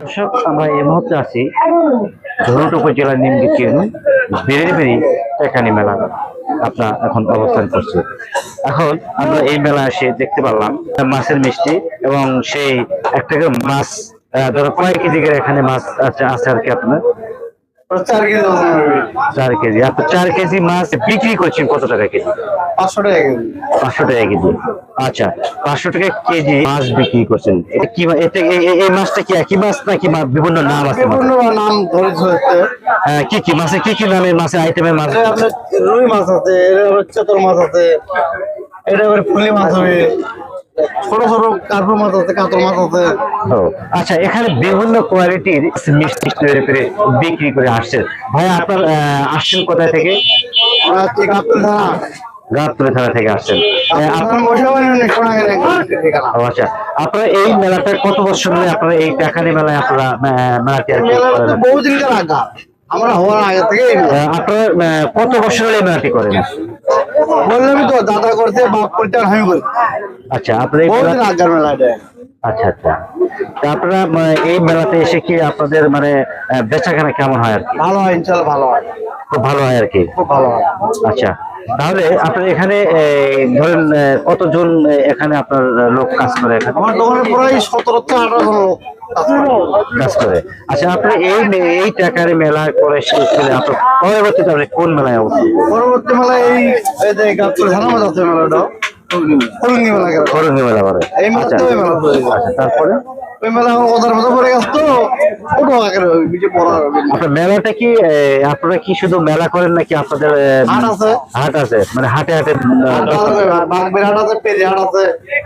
দর্শক, আমরা এই মুহূর্তে আছি ধরুট উপজেলার নিমগিচি বেড়ে বেড়ে টেকানি মেলা। আপনার এখন অবস্থান করছে এখন আমরা এই মেলা এসে দেখতে পারলাম মাছের মিষ্টি এবং সেই একটা মাছ ধরো কয়েক কেজি এখানে মাছ আছে আছে আর কি আপনার। চার কেজি ওজন চার কেজি। আপনি চার কেজি মাছ বিক্রি করছেন কত টাকা কেজি? পাঁচশো টাকা কেজি। পাঁচশো টাকা কেজি। আচ্ছা পাঁচশো টাকা কেজি মাছ বিক্রি করছেন। এটা কি এটা এই- মাছটা কি একই মাছ নাকি বিভিন্ন নাম আছে? বিভিন্ন নাম ধরে ধরতে হ্যাঁ, কি কি মাছে কি কি নামের মাছের আইটেমের মাছ? রুই মাছ আছে এটা আবার মাছ আছে এটা ফুলি মাছ হবে। ছোট ছোট কার্পু মাছ আছে কাতল মাছ আছে। আচ্ছা এখানে বিভিন্ন কোয়ালিটির মিষ্টি তৈরি করে বিক্রি করে আসছেন ভাই আপনার আসছেন কোথায় থেকে? থানা। গাবতলী থানা থেকে আসছেন। আচ্ছা। আপনারা এই মেলাটা কত বছর ধরে আপনারা এই টাকানি মেলায় আপনারা মেলাটি আর বহুদিন আমরা হওয়ার আগে থেকে আপনারা কত বছর এই মেলাটি করেন? বললামই তো দাদা করতে বাপ করতে আর আমি করতে আচ্ছা আপনারা বহুদিন আগের মেলা এটা আচ্ছা আচ্ছা। তা আপনারা মানে, এই মেলাতে এসে কি আপনাদের মানে বেচা বেচাকেনা কেমন হয় আর কি? ভালো হয় ইনশাল্লাহ ভালো হয়। খুব ভালো হয় আর কি খুব ভালো হয়। আচ্ছা তাহলে আপনার এখানে ধরেন কতজন এখানে আপনার লোক কাজ করে এখানে? আমার দোকানে প্রায় সতেরো থেকে আঠারো জন লোক কাজ করে। আচ্ছা আপনি এই এই টাকার মেলা করে শেষ করে আপনার পরবর্তীতে আপনি কোন মেলায় পরবর্তী মেলা এই মেলাটা মেলা। গেল মেলা করে। এই মেলা আচ্ছা। আচ্ছা তারপরে? ওই মেলা আমার মতো পড়ে গেছে আপনার মেলাটা কি আপনারা কি শুধু মেলা করেন নাকি আপনাদের হাট আছে। হাট আছে? মানে হাটে হাটে আহ, হাট আছে পেরি হাট আছে।